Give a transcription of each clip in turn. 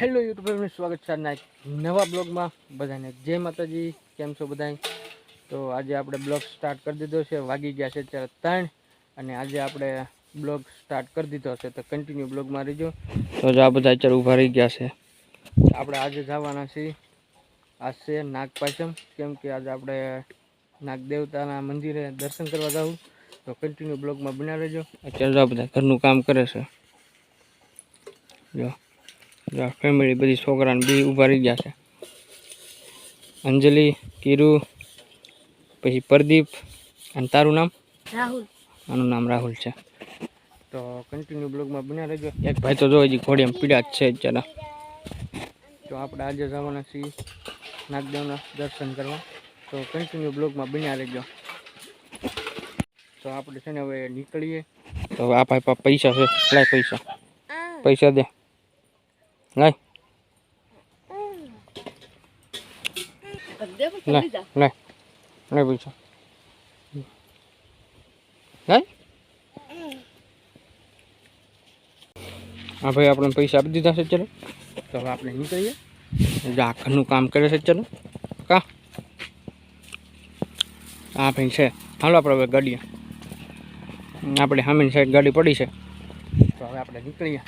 Hello યુટ્યુબરનું સ્વાગત છે આજના નવા બ્લોગમાં બધાને. જય માતાજી, કેમ છો બધાય? તો આજે આપણે બ્લોગ સ્ટાર્ટ કરી દીધો છે, વાગી ગયા છે અત્યારે ત્રણ અને આજે આપણે બ્લોગ સ્ટાર્ટ કરી દીધો છે તો કન્ટિન્યુ બ્લોગમાં રહીજો. તો આ બધા અત્યારે ઊભા રહી ગયા છે. આપણે આજે જવાના છીએ, આજ છે નાગ પાંચમ કેમ કે આજે આપણે નાગ દેવતાના મંદિરે દર્શન કરવા જવું. તો કન્ટિન્યુ બ્લોગમાં બના રહેજો. અત્યારે આ બધા ઘરનું કામ કરે છે. જો. ફેમિલી બધી છોકરાને બી ઊભા રહી ગયા છે. અંજલિ કીરુ પછી પ્રદીપ અને તારું નામ? રાહુલ. આનું નામ રાહુલ છે. તો કન્ટિન્યુ બ્લોગમાં બન્યા રહેજો. એક ભાઈ તો જો હજી એમ પીડા જ છે જરા તો આપણે આજે જવાના છીએ નાગદેવના દર્શન કરવા. તો કન્ટિન્યુ બ્લોગમાં બન્યા રહેજો. તો આપણે છે ને હવે નીકળીએ. તો હવે આ ભાઈ પાસે પૈસા છે પૈસા. પૈસા દે. લાય này. Này. Bình પૈસા Ngay. હા ભાઈ આપણે પૈસા આપી દીધા છે ચલો. તો હવે આપણે નીકળીએ જો આ ઘરનું કામ કરે છે ચલો. કા? આ ભાઈ છે. હાલો આપણે હવે ગાડીએ. આપણે સામેની સાઈડ ગાડી પડી છે. તો હવે આપણે નીકળીએ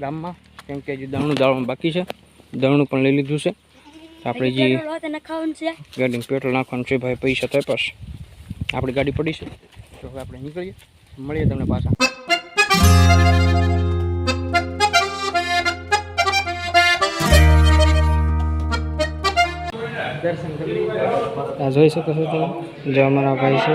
ગામમાં. કેમ કે હજી દાણું દાળવાનું બાકી છે. દાણું પણ લઈ લીધું છે. આપણે જે ગાડીમાં પેટ્રોલ નાખવાનું છે ભાઈ પૈસા તો પાસ આપણી ગાડી પડી છે. તો હવે આપણે નીકળીએ. મળીએ તમને પાછા. આ જોઈ શકો છો તમે? જો અમારા ભાઈ છે.